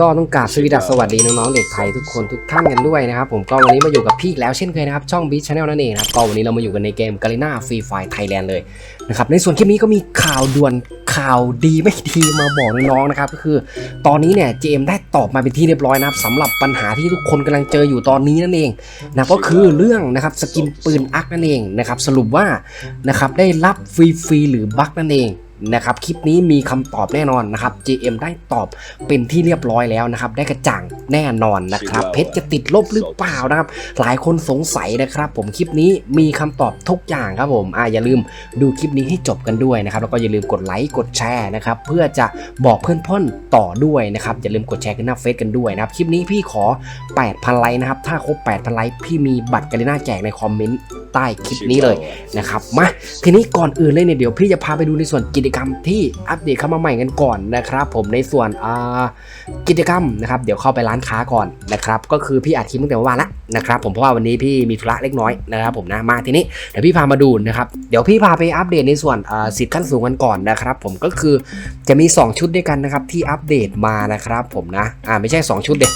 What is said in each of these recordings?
ก็ต้องกราบสวีดัสสวัสดีน้องๆเด็กไทยทุกคนทุกท่านกันด้วยนะครับผมก็วันนี้มาอยู่กับพี่แล้วเช่นเคยนะครับช่อง Beat Channel นั่นเองนะครับก็วันนี้เรามาอยู่กันในเกม g a r e n a Free Fire Thailand เลยนะครับในส่วนคลิปนี้ก็มีข่าวด่วนข่าวดีไม่ดีมาบอกน้องๆนะครับก็คือ ตอนนี้เนี่ย JM ได้ตอบมาเป็นที่เรียบร้อยนะครับสำหรับปัญหาที่ทุกคนกำลังเจออยู่ตอนนี้นั่นเองนะก็คือเรื่องนะครับสกินปืนอักนั่นเองนะครับสรุปว่านะครับได้รับฟรีๆหรือบั๊กนั่นเอง นะครับคลิปนี้มีคำตอบแน่นอนนะครับ JM ได้ตอบเป็นที่เรียบร้อยแล้วนะครับ ได้กระจ่างแน่นอนนะครับ เพชรจะติดลบหรือเปล่านะครับ หลายคนสงสัยนะครับ ผมคลิปนี้มีคำตอบทุกอย่างครับผมอ่าอย่าลืมดูคลิปนี้ให้จบกันด้วยนะครับ แล้วก็อย่าลืมกดไลค์กดแชร์นะครับ เพื่อจะบอกเพื่อนๆต่อด้วยนะครับ อย่าลืมกดแชร์กันหน้าเฟซกันด้วยนะครับ คลิปนี้พี่ขอ 8,000ไลค์นะครับ ถ้าครบ 8,000ไลค์พี่มีบัตรกาลิน่าแจกในคอมเมนต์ใต้คลิปนี้เลยนะครับ มา ทีนี้ก่อนอื่นเลยเนี่ยเดี๋ยวพี่จะพาไปดูในส่วนกิจกรรมที่อัปเดตเข้ามาใหม่กันก่อนนะครับผมในส่วนอ่ากิจกรรมนะครับเดี๋ยวเข้าไปร้านค้าก่อนนะครับก็คือพี่อัดคลิปตั้งแต่เมื่อวานล้วนะครับผมเพราะว่าวันนี้พี่มีธุระเล็กน้อยนะครับผมนะมาทีนี้เดี๋ยวพี่พามาดูนะครับเดี๋ยวพี่พาไปอัปเดตในส่วนอ่าสิทธิ์ขั้นสูงกันก่อนนะครับผมก็คือจะมี 2 ชุดด้วยกันนะครับที่อัปเดตมานะครับผมนะอ่าไม่ใช่ 2 ชุดเด็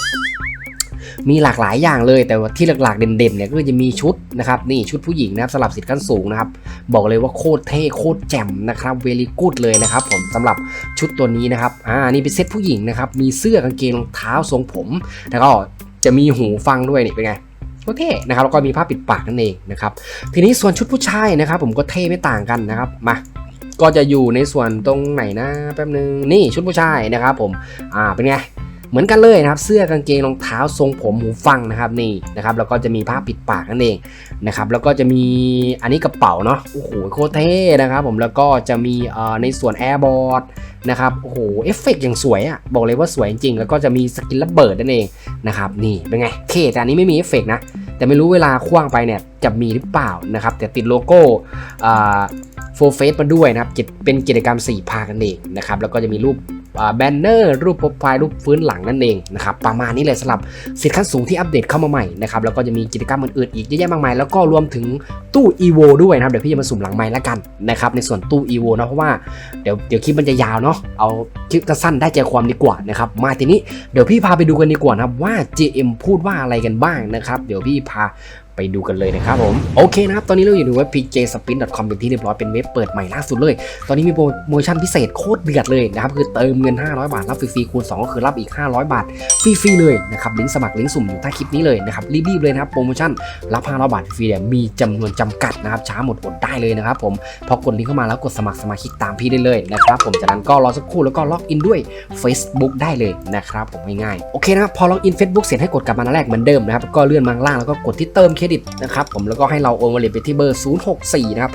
มีหลากหลายอย่างเลย แต่ว่าที่หลักๆเด่นๆเนี่ยก็จะมีชุดนะครับนี่ชุดผู้หญิงนะครับสำหรับสิทธิ์ขั้นสูงนะครับบอกเลยว่าโคตรเท่โคตรแจ่มนะครับเวลีกูดเลยนะครับผมสำหรับชุดตัวนี้นะครับอ่านี่เป็นเซตผู้หญิงนะครับมีเสื้อกางเกงรองเท้าทรงผม แล้วก็จะมีหูฟังด้วยนี่เป็นไงโคตรเท่นะครับแล้วก็มีผ้าปิดปากนั่นเองนะครับทีนี้ส่วนชุดผู้ชายนะครับ ผมก็เท่ไม่ต่างกันนะครับมาก็จะอยู่ในส่วนตรงไหนนะแป๊บนึงนี่ชุดผู้ชายนะครับผมอ่าเป็นไง เหมือนกันเลยนะครับเสื้อกางเกงรองเท้าทรงผมหูฟังนะครับนี่นะครับแล้วก็จะมีผ้าปิดปากนั่นเองนะครับแล้วก็จะมีอันนี้กระเป๋าเนาะโอ้โหโคตรเท่นะครับผมแล้วก็จะมีในส่วนแอร์บอร์ดนะครับโอ้โหเอฟเฟกต์อย่างสวยอะ่ะบอกเลยว่าสวยจริง แล้วก็จะมีสกินระเบิดนั่นเองนะครับนี่เป็นไงเคแต่อันนี้ไม่มีเอฟเฟกต์นะแต่ไม่รู้เวลาคว้างไปเนี่ยจะมีหรือเปล่านะครับแต่ติดโลโก้อ่าโฟเฟสมาด้วยนะครับเป็นกิจกรรม 4 ภาคนั่นเองนะครับแล้วก็จะมีรูป แบนเนอร์รูปโปรไฟล์รูปฟื้นหลังนั่นเองนะครับประมาณนี้เลยสำหรับสิทธิ์ขั้นสูงที่อัปเดตเข้ามาใหม่นะครับแล้วก็จะมีกิจกรรมอื่นๆอีกเยอะแยะมากมายแล้วก็รวมถึงตู้ EVO ด้วยนะครับเดี๋ยวพี่จะมาสุ่มหลังไม้แล้วกันนะครับในส่วนตู้ EVO นะเพราะว่าเดี๋ยวเดี๋ยวคลิปมันจะยาวเนาะเอาคลิปสั้นได้ใจความดีกว่านะครับมาทีนี้เดี๋ยวพี่พาไปดูกันดีกว่านะครับว่า JM พูดว่าอะไรกันบ้างนะครับเดี๋ยวพี่พา ดูกันเลยนะครับผม โอเคนะครับ ตอนนี้เราอยู่ในเว็บ pjspin.com เป็นที่เรียบร้อยเป็นเว็บเปิดใหม่ล่าสุดเลย ตอนนี้มีโปรโมชั่นพิเศษโคตรเดือดเลยนะครับ คือเติมเงิน 500 บาท รับฟรีๆคูณ 2 ก็คือรับอีก 500 บาท ฟรีๆเลยนะครับ ลิงก์สมัครลิงก์สุ่มอยู่ใต้คลิปนี้เลยนะครับ รีบๆเลยนะครับ โปรโมชั่นรับ 500 บาทฟรีเนี่ยมีจำนวนจำกัดนะครับช้าหมดอดได้เลยนะครับผมพอกดลิงก์เข้ามาแล้วกดสมัครสมาชิกตามพี่ได้เลยนะครับผมจากนั้นก็รอสักครู่แล้วก็ล็อกอินด้วย Facebook ได้เลยนะครับผมง่ายๆโอเคนะครับพอล็อกอิน Facebook เสร็จให้กดกลับมาหน้าแรกเหมือนเดิมนะครับก็เลื่อนมาข้างล่างแล้วก็กดที่เติมเครดิตนะครับผมแล้วก็ให้เราโอนวอลเล็ตไปที่เบอร์ 064 นะครับ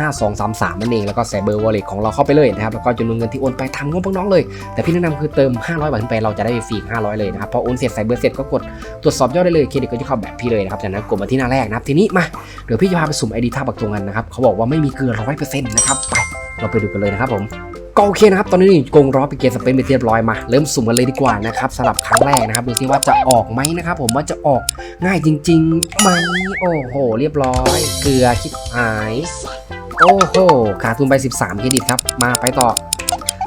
8985233 นั่นเอง แล้วก็ใส่เบอร์วอลเล็ตของเราเข้าไปเลยนะครับ แล้วก็จำนวนเงินที่โอนไปทำงบพวกน้องเลย แต่พี่แนะนำคือเติม 500 บาทขึ้นไปเราจะได้ฟรี500 เลยนะครับ พอโอนเสร็จใส่เบอร์เสร็จก็กดตรวจสอบยอดได้เลย เครดิตก็จะเข้าแบบพี่เลยนะครับ จากนั้นกดมาที่หน้าแรกนะครับ ทีนี้มา เดี๋ยวพี่จะพาไปสุ่มไอดีท่าบักตรงกันนะครับ เขาบอกว่าไม่มีเกิน100%นะครับ ไป เราไปดูกันเลยนะครับผม ก็โอเคนะครับ ตอนนี้กงรอไปเกมสเปนไปเรียบร้อยมา เริ่มสุ่มกันเลยดีกว่านะครับสำหรับครั้งแรกนะครับ ดูซิว่าจะออกไหมนะครับ ผมว่าจะออกง่ายจริงๆไหมโอ้โห เรียบร้อย เกลือคิดหาย โอ้โห ขาดทุนไป 13เครดิตครับ มาไปต่อ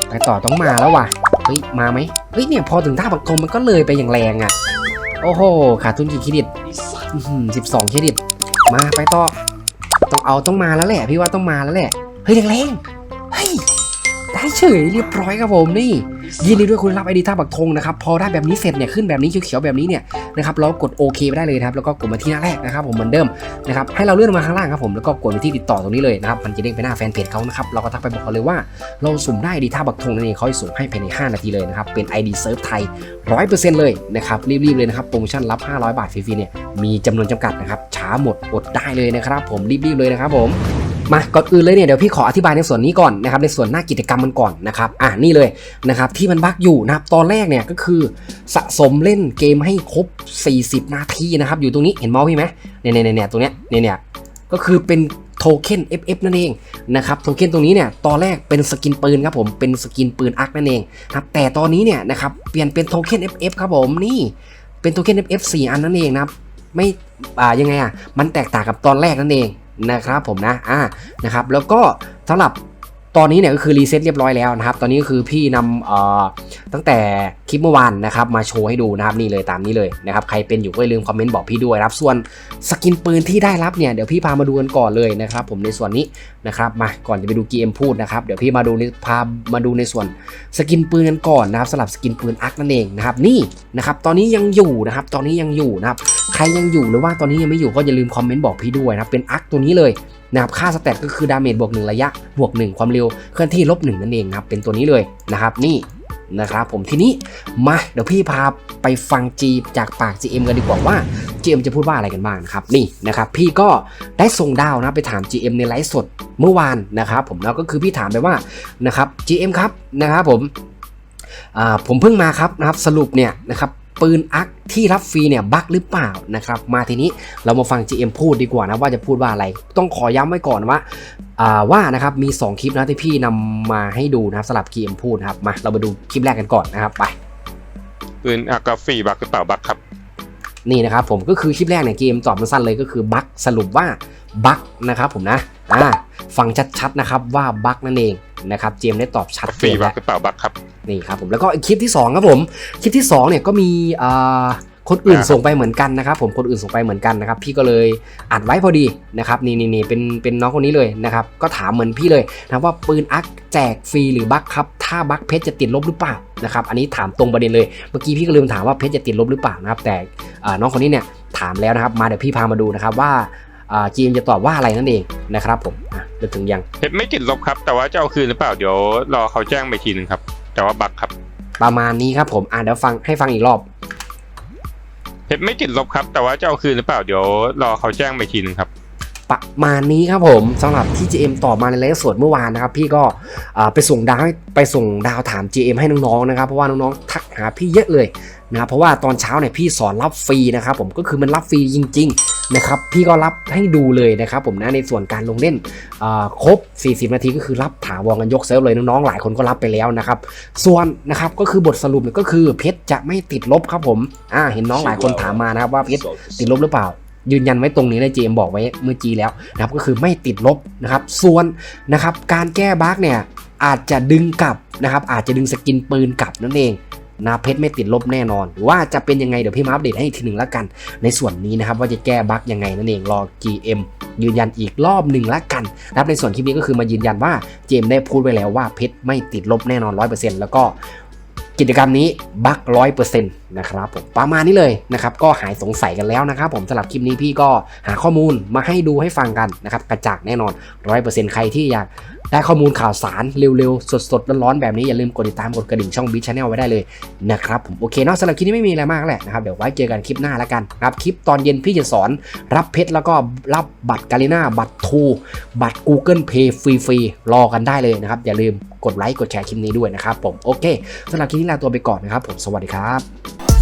ไปต่อต้องมาแล้วว่ะ เฮ้ย มาไหมเฮ้ย เนี่ยพอถึงท่าปักธงมันก็เลยไปอย่างแรงอะ โอ้โห ขาดทุนกี่เครดิตอื้อหือ12เครดิต มาไปต่อ ต้องเอาต้องมาแล้วแหละ พี่ว่าต้องมาแล้วแหละ เฮ้ยแรงๆเฮ้ย ได้เฉยเรียบร้อยครับผมนี่ ยินดีด้วยคุณรับไอดีท่าบักธงนะครับพอได้แบบนี้เสร็จเนี่ยขึ้นแบบนี้เขียวๆแบบนี้เนี่ยนะครับเรากดโอเคไปได้เลยครับแล้วก็กดมาที่หน้าแรกนะครับผมเหมือนเดิมนะครับให้เราเลื่อนมาข้างล่างครับผมแล้วก็กดไปที่ติดต่อตรงนี้เลยนะครับมันจะเด้งไปหน้าแฟนเพจเขานะครับเราก็ทักไปบอกเขาเลยว่าเราสุ่มได้ไอดีท่าบักธงนั่นเองเขาจะส่งให้ภายใน 5 นาทีเลยนะครับเป็น ID เซิร์ฟไทย100%เลยนะครับรีบๆเลยนะครับโปรโมชั่นรับ 500 บาทฟรีๆเนี่ยมีจำนวนจำกัดนะครับช้าหมดอดได้เลยนะครับผมรีบๆเลยนะครับผม มาก่อนอื่นเลยเนี่ยเดี๋ยวพี่ขออธิบายในส่วนนี้ก่อนนะครับในส่วนหน้ากิจกรรมมันก่อนนะครับอ่านี่เลยนะครับที่มันบั๊กอยู่นะครับตอนแรกเนี่ยก็คือสะสมเล่นเกมให้ครบ 40 นาทีนะครับอยู่ตรงนี้เห็นเมาส์พี่ไหมเนี่ยเนี่ยเนี่ยตรงเนี้ยเนี่ยเนี่ยก็คือเป็นโทเค็น FF นั่นเองนะครับโทเค็นตรงนี้เนี่ยตอนแรกเป็นสกินปืนครับผมเป็นสกินปืนอักนั่นเองครับแต่ตอนนี้เนี่ยนะครับเปลี่ยนเป็นโทเค็น FF ครับผมนี่เป็นโทเค็น FF 4 อันนั่นเองนะครับไม่อ่ายังไงอะมันแตกต่างกับตอนแรกนั่นเอง นะครับผมนะอ่านะครับแล้วก็สำหรับตอนนี้เนี่ยก็คือรีเซ็ตเรียบร้อยแล้วนะครับ ตอนนี้ก็คือพี่นำเอ่อตั้งแต่คลิปเมื่อวานนะครับมาโชว์ให้ดูนะครับนี่เลยตามนี้เลยนะครับใครเป็นอยู่ก็อย่าลืมคอมเมนต์บอกพี่ด้วยครับส่วนสกินปืนที่ได้รับเนี่ยเดี๋ยวพี่พามาดูกันก่อนเลยนะครับผมในส่วนนี้นะครับมาก่อนจะไปดูเกมพูดนะครับเดี๋ยวพี่มาดูในพามาดูในส่วนสกินปืนกันก่อนนะครับสำหรับสกินปืนอักนั่นเองนะครับนี่นะครับตอนนี้ยังอยู่นะครับตอนนี้ยังอยู่นะครับ ใครยังอยู่หรือว่าตอนนี้ยังไม่อยู่ก็อย่าลืมคอมเมนต์บอกพี่ด้วยนะเป็นอักตัวนี้เลยนะครับค่าสเตตก็คือดาเมจบวก1ระยะบวก 1 ความเร็วเคลื่อนที่ลบ1นั่นเองนะครับเป็นตัวนี้เลยนะครับนี่นะครับผมทีนี้มาเดี๋ยวพี่พาไปฟังจีจากปาก GM กันดีกว่าว่า GM จะพูดว่าอะไรกันบ้างครับนี่นะครับพี่ก็ได้ส่งดาวนะไปถาม GM ในไลฟ์สดเมื่อวานนะครับผมแล้วก็คือพี่ถามไปว่านะครับ GM ครับนะครับผมผมเพิ่งมาครับนะครับสรุปเนี่ยนะครับ ปืนอักที่รับฟรีเนี่ยบั๊กหรือเปล่านะครับมาทีนี้เรามาฟัง GM พูดดีกว่านะว่าจะพูดว่าอะไร ต้องขอย้ำไว้ก่อนว่าอ่าว่านะครับมี 2 คลิปนะที่พี่นำมาให้ดูนะครับสลับ GM พูดนะครับมาเรามาดูคลิปแรกกันก่อนนะครับไปปืนอากาฟรีบักหรือเปล่าบักครับนี่นะครับผมก็คือคลิปแรกเนี่ยเกมตอบมันสั้นเลยก็คือบั๊กสรุปว่าบั๊กนะครับผมนะอ่าฟังชัดๆนะครับว่าบั๊กนั่นเอง นะครับเจมได้ตอบชัดฟเจรีนบัแล้กวหรือเปล่าบักครับนี่ครับผมแล้วก็คลิปที่2ครับผมคลิปที่2เนี่ยก็มีอ่าคนอื่นครับส่งไปเหมือนกันนะครับ ผมคนอื่นส่งไปเหมือนกันนะครับ พี่ก็เลยอัดไว้พอดีนะครับนี่นี่นี่เป็นเป็นน้องคนนี้เลยนะครับก็ถามเหมือนพี่เลยนะว่าปืนอักแจกฟรีหรือบัคครับ ถ้าบัคเพชรจะติดลบหรือเปล่านะครับอันนี้ถามตรงประเด็นเลยเมื่อกี้พี่ก็ลืมถามว่าเพชรจะติดลบหรือเปล่านะครับ แต่อ่าน้องคนนี้เนี่ยถามแล้วนะครับ มาเดี๋ยวพี่พามาดูนะครับว่าอ่าจีนจะตอบว่าอะไรนั่นเองนะครับผมอะ จะถึงยังเพชรไม่ติดลบครับ แต่ว่าจะเอาคืนหรือเปล่าเดี๋ยวรอเขาแจ้งไปทีหนึ่งครับ แต่ว่าบักครับ ประมาณนี้ครับผมอะเดี๋ยวฟังให้ฟังอีกรอบเพชรไม่ติดลบครับ แต่ว่าจะเอาคืนหรือเปล่าเดี๋ยวรอเขาแจ้งไปทีหนึ่งครับประมาณนี้ครับผมสำหรับที่ GM ตอบมาในไลฟ์สดเมื่อวานนะครับ พี่ก็อ่าไปส่งดาวให้ไปส่งดาวถาม GM ให้น้องๆนะครับเพราะว่าน้องๆทักหาพี่เยอะเลยนะครับเพราะว่าตอนเช้าเนี่ยพี่สอนรับฟรีนะครับผมก็คือมันรับฟรีจริง ๆ นะครับพี่ก็รับให้ดูเลยนะครับผมนะในส่วนการลงเล่นครบ 40 นาทีก็คือรับถาวรกันยกเซลเลยน้องๆหลายคนก็รับไปแล้วนะครับส่วนนะครับก็คือบทสรุปก็คือเพชรจะไม่ติดลบครับผมอ่าเห็นน้องหลายคนถามมานะครับว่าเพชรติดลบหรือเปล่ายืนยันไว้ตรงนี้เลยเจมบอกไว้เมื่อกี้แล้วนะครับก็คือไม่ติดลบนะครับส่วนนะครับการแก้บั๊กเนี่ยอาจจะดึงกลับนะครับอาจจะดึงสกินปืนกลับนั่นเอง นะเพชรไม่ติดลบแน่นอนหรือว่าจะเป็นยังไงเดี๋ยวพี่มาอัปเดตให้อีกทีหนึ่งแล้วกัน ในส่วนนี้นะครับว่าจะแก้บั๊กยังไงนั่นเองรอ GM ยืนยันอีกรอบหนึ่งละกันนะครับในส่วนคลิปนี้ก็คือมายืนยันว่าเจมได้พูดไว้แล้วว่าเพชรไม่ติดลบแน่นอน 100%แล้วก็กิจกรรมนี้บักร้อยเปอร์เซ็นต์นะครับผมประมาณนี้เลยนะครับก็หายสงสัยกันแล้วนะครับผมสำหรับคลิปนี้พี่ก็หาข้อมูลมาให้ดูให้ฟังกันนะครับกระจ่างแน่นอนร้อยเปอร์เซ็นต์ใครที่อยาก ได้ข้อมูลข่าวสารเร็วๆ สดๆร้อนๆแบบนี้อย่าลืมกดติดตามกดกระดิ่งช่องบีชแนลไว้ได้เลยนะครับผมโอเคเนาะสำหรับคลิปนี้ไม่มีอะไรมากแหละนะครับเดี๋ยวไว้เจอกันคลิปหน้าแล้วกันนะครับคลิปตอนเย็นพี่จะสอนรับเพชรแล้วก็รับบัตรกาลิน่าบัตรทูบัตร Google Pay ฟรีๆรอกันได้เลยนะครับอย่าลืมกดไลค์กดแชร์คลิปนี้ด้วยนะครับผมโอเคสำหรับคลิปนี้ลาตัวไปก่อนนะครับผมสวัสดีครับ